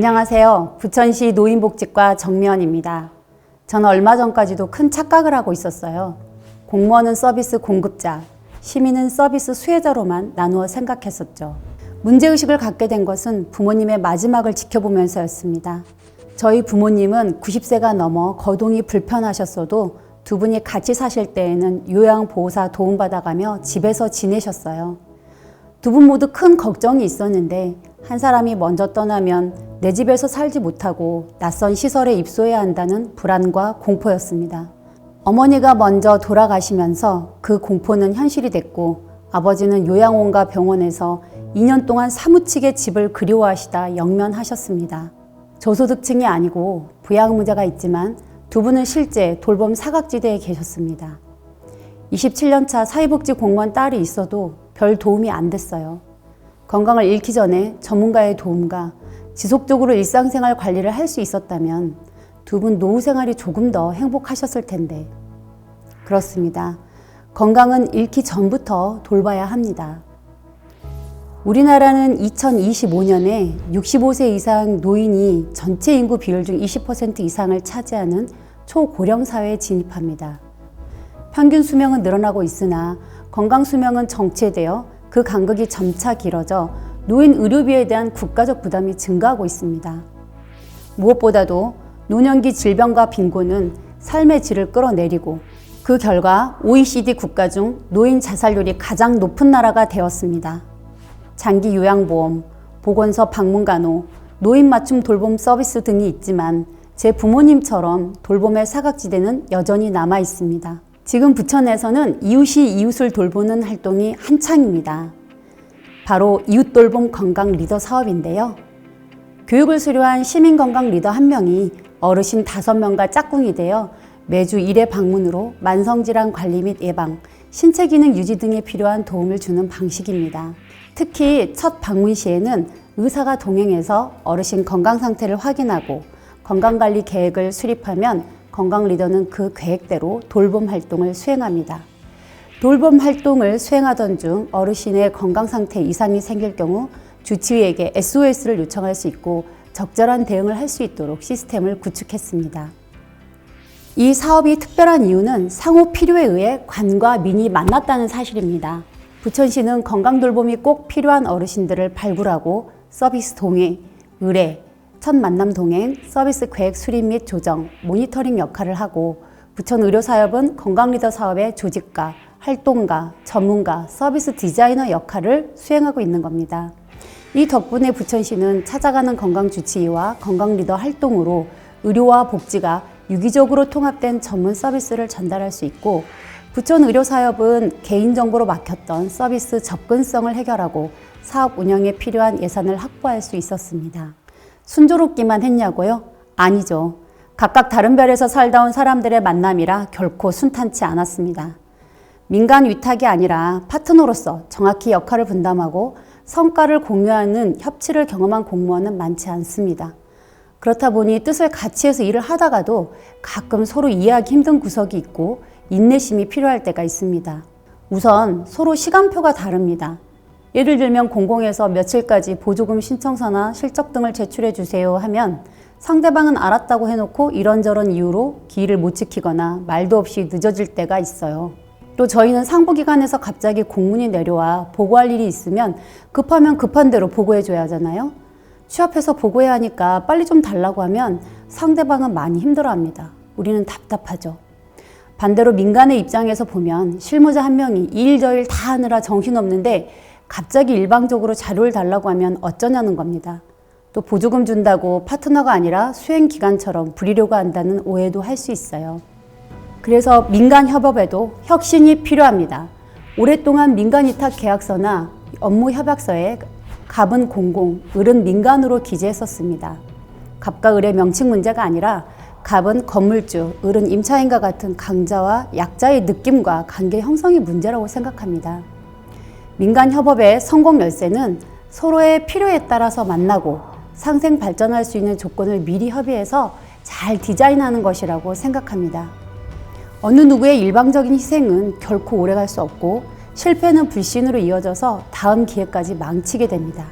안녕하세요. 부천시 노인복지과 정미연입니다. 저는 얼마 전까지도 큰 착각을 하고 있었어요. 공무원은 서비스 공급자, 시민은 서비스 수혜자로만 나누어 생각했었죠. 문제의식을 갖게 된 것은 부모님의 마지막을 지켜보면서였습니다. 저희 부모님은 90세가 넘어 거동이 불편하셨어도 두 분이 같이 사실 때에는 요양보호사 도움받아가며 집에서 지내셨어요. 두 분 모두 큰 걱정이 있었는데 한 사람이 먼저 떠나면 내 집에서 살지 못하고 낯선 시설에 입소해야 한다는 불안과 공포였습니다. 어머니가 먼저 돌아가시면서 그 공포는 현실이 됐고 아버지는 요양원과 병원에서 2년 동안 사무치게 집을 그리워하시다 영면하셨습니다. 저소득층이 아니고 부양 문제가 있지만 두 분은 실제 돌봄 사각지대에 계셨습니다. 27년차 사회복지 공무원 딸이 있어도 별 도움이 안 됐어요. 건강을 잃기 전에 전문가의 도움과 지속적으로 일상생활 관리를 할 수 있었다면 두 분 노후 생활이 조금 더 행복하셨을 텐데. 그렇습니다. 건강은 잃기 전부터 돌봐야 합니다. 우리나라는 2025년에 65세 이상 노인이 전체 인구 비율 중 20% 이상을 차지하는 초고령 사회에 진입합니다. 평균 수명은 늘어나고 있으나 건강 수명은 정체되어 그 간극이 점차 길어져 노인 의료비에 대한 국가적 부담이 증가하고 있습니다. 무엇보다도 노년기 질병과 빈곤은 삶의 질을 끌어내리고 그 결과 OECD 국가 중 노인 자살률이 가장 높은 나라가 되었습니다. 장기 요양보험, 보건소 방문간호, 노인 맞춤 돌봄 서비스 등이 있지만 제 부모님처럼 돌봄의 사각지대는 여전히 남아 있습니다. 지금 부천에서는 이웃이 이웃을 돌보는 활동이 한창입니다. 바로 이웃 돌봄 건강 리더 사업인데요. 교육을 수료한 시민 건강 리더 한 명이 어르신 다섯 명과 짝꿍이 되어 매주 1회 방문으로 만성질환 관리 및 예방, 신체 기능 유지 등에 필요한 도움을 주는 방식입니다. 특히 첫 방문 시에는 의사가 동행해서 어르신 건강 상태를 확인하고 건강관리 계획을 수립하면 건강 리더는 그 계획대로 돌봄 활동을 수행합니다. 돌봄 활동을 수행하던 중 어르신의 건강 상태 이상이 생길 경우 주치의에게 SOS를 요청할 수 있고 적절한 대응을 할 수 있도록 시스템을 구축했습니다. 이 사업이 특별한 이유는 상호 필요에 의해 관과 민이 만났다는 사실입니다. 부천시는 건강 돌봄이 꼭 필요한 어르신들을 발굴하고 서비스 동행, 의뢰, 첫 만남 동행, 서비스 계획 수립 및 조정, 모니터링 역할을 하고 부천 의료사업은 건강 리더 사업의 조직가, 활동가, 전문가, 서비스 디자이너 역할을 수행하고 있는 겁니다. 이 덕분에 부천시는 찾아가는 건강주치의와 건강리더 활동으로 의료와 복지가 유기적으로 통합된 전문 서비스를 전달할 수 있고 부천 의료사업은 개인정보로 막혔던 서비스 접근성을 해결하고 사업 운영에 필요한 예산을 확보할 수 있었습니다. 순조롭기만 했냐고요? 아니죠. 각각 다른 별에서 살다 온 사람들의 만남이라 결코 순탄치 않았습니다. 민간 위탁이 아니라 파트너로서 정확히 역할을 분담하고 성과를 공유하는 협치를 경험한 공무원은 많지 않습니다. 그렇다 보니 뜻을 같이 해서 일을 하다가도 가끔 서로 이해하기 힘든 구석이 있고 인내심이 필요할 때가 있습니다. 우선 서로 시간표가 다릅니다. 예를 들면 공공에서 며칠까지 보조금 신청서나 실적 등을 제출해 주세요 하면 상대방은 알았다고 해놓고 이런저런 이유로 기일을 못 지키거나 말도 없이 늦어질 때가 있어요. 또 저희는 상부기관에서 갑자기 공문이 내려와 보고할 일이 있으면 급하면 급한 대로 보고해줘야 하잖아요. 취업해서 보고해야 하니까 빨리 좀 달라고 하면 상대방은 많이 힘들어합니다. 우리는 답답하죠. 반대로 민간의 입장에서 보면 실무자 한 명이 일저일 다 하느라 정신없는데 갑자기 일방적으로 자료를 달라고 하면 어쩌냐는 겁니다. 또 보조금 준다고 파트너가 아니라 수행 기간처럼 부리려고 한다는 오해도 할 수 있어요. 그래서 민간 협업에도 혁신이 필요합니다. 오랫동안 민간 위탁 계약서나 업무 협약서에 갑은 공공, 을은 민간으로 기재했었습니다. 갑과 을의 명칭 문제가 아니라 갑은 건물주, 을은 임차인과 같은 강자와 약자의 느낌과 관계 형성이 문제라고 생각합니다. 민간 협업의 성공 열쇠는 서로의 필요에 따라서 만나고 상생 발전할 수 있는 조건을 미리 협의해서 잘 디자인하는 것이라고 생각합니다. 어느 누구의 일방적인 희생은 결코 오래갈 수 없고 실패는 불신으로 이어져서 다음 기회까지 망치게 됩니다.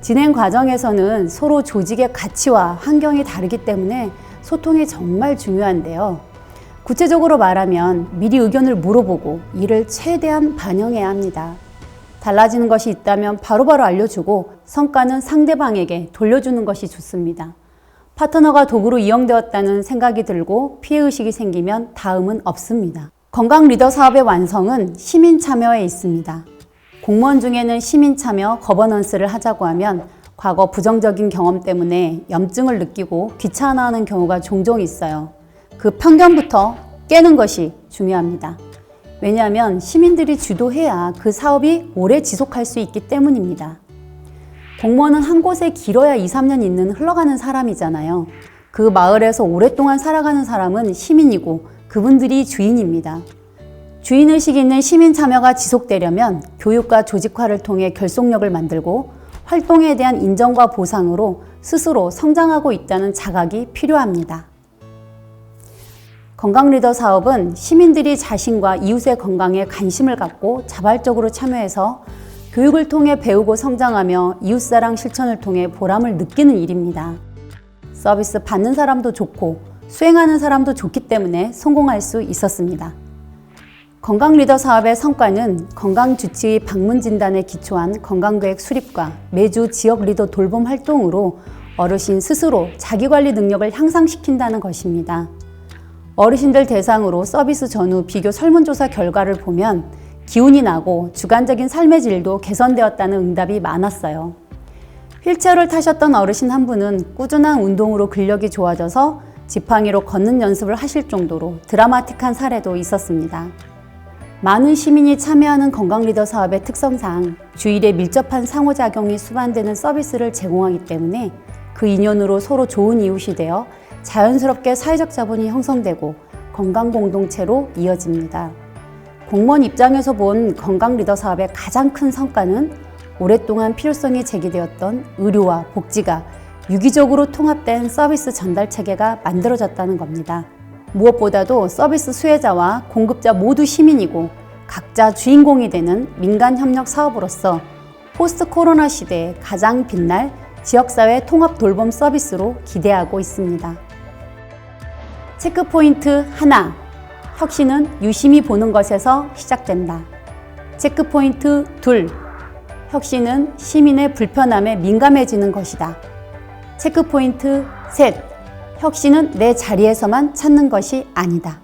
진행 과정에서는 서로 조직의 가치와 환경이 다르기 때문에 소통이 정말 중요한데요. 구체적으로 말하면 미리 의견을 물어보고 이를 최대한 반영해야 합니다. 달라지는 것이 있다면 바로바로 알려주고 성과는 상대방에게 돌려주는 것이 좋습니다. 파트너가 도구로 이용되었다는 생각이 들고 피해의식이 생기면 다음은 없습니다. 건강 리더 사업의 완성은 시민 참여에 있습니다. 공무원 중에는 시민 참여 거버넌스를 하자고 하면 과거 부정적인 경험 때문에 염증을 느끼고 귀찮아하는 경우가 종종 있어요. 그 편견부터 깨는 것이 중요합니다. 왜냐하면 시민들이 주도해야 그 사업이 오래 지속할 수 있기 때문입니다. 공무원은 한 곳에 길어야 2, 3년 있는 흘러가는 사람이잖아요. 그 마을에서 오랫동안 살아가는 사람은 시민이고 그분들이 주인입니다. 주인의식이 있는 시민 참여가 지속되려면 교육과 조직화를 통해 결속력을 만들고 활동에 대한 인정과 보상으로 스스로 성장하고 있다는 자각이 필요합니다. 건강 리더 사업은 시민들이 자신과 이웃의 건강에 관심을 갖고 자발적으로 참여해서 교육을 통해 배우고 성장하며 이웃사랑 실천을 통해 보람을 느끼는 일입니다. 서비스 받는 사람도 좋고 수행하는 사람도 좋기 때문에 성공할 수 있었습니다. 건강 리더 사업의 성과는 건강 주치의 방문 진단에 기초한 건강계획 수립과 매주 지역 리더 돌봄 활동으로 어르신 스스로 자기관리 능력을 향상시킨다는 것입니다. 어르신들 대상으로 서비스 전후 비교 설문조사 결과를 보면 기운이 나고 주관적인 삶의 질도 개선되었다는 응답이 많았어요. 휠체어를 타셨던 어르신 한 분은 꾸준한 운동으로 근력이 좋아져서 지팡이로 걷는 연습을 하실 정도로 드라마틱한 사례도 있었습니다. 많은 시민이 참여하는 건강 리더 사업의 특성상 주일에 밀접한 상호작용이 수반되는 서비스를 제공하기 때문에 그 인연으로 서로 좋은 이웃이 되어 자연스럽게 사회적 자본이 형성되고 건강 공동체로 이어집니다. 공무원 입장에서 본 건강 리더 사업의 가장 큰 성과는 오랫동안 필요성이 제기되었던 의료와 복지가 유기적으로 통합된 서비스 전달 체계가 만들어졌다는 겁니다. 무엇보다도 서비스 수혜자와 공급자 모두 시민이고 각자 주인공이 되는 민간 협력 사업으로서 포스트 코로나 시대에 가장 빛날 지역사회 통합 돌봄 서비스로 기대하고 있습니다. 체크포인트 하나. 혁신은 유심히 보는 것에서 시작된다. 체크포인트 둘. 혁신은 시민의 불편함에 민감해지는 것이다. 체크포인트 셋. 혁신은 내 자리에서만 찾는 것이 아니다.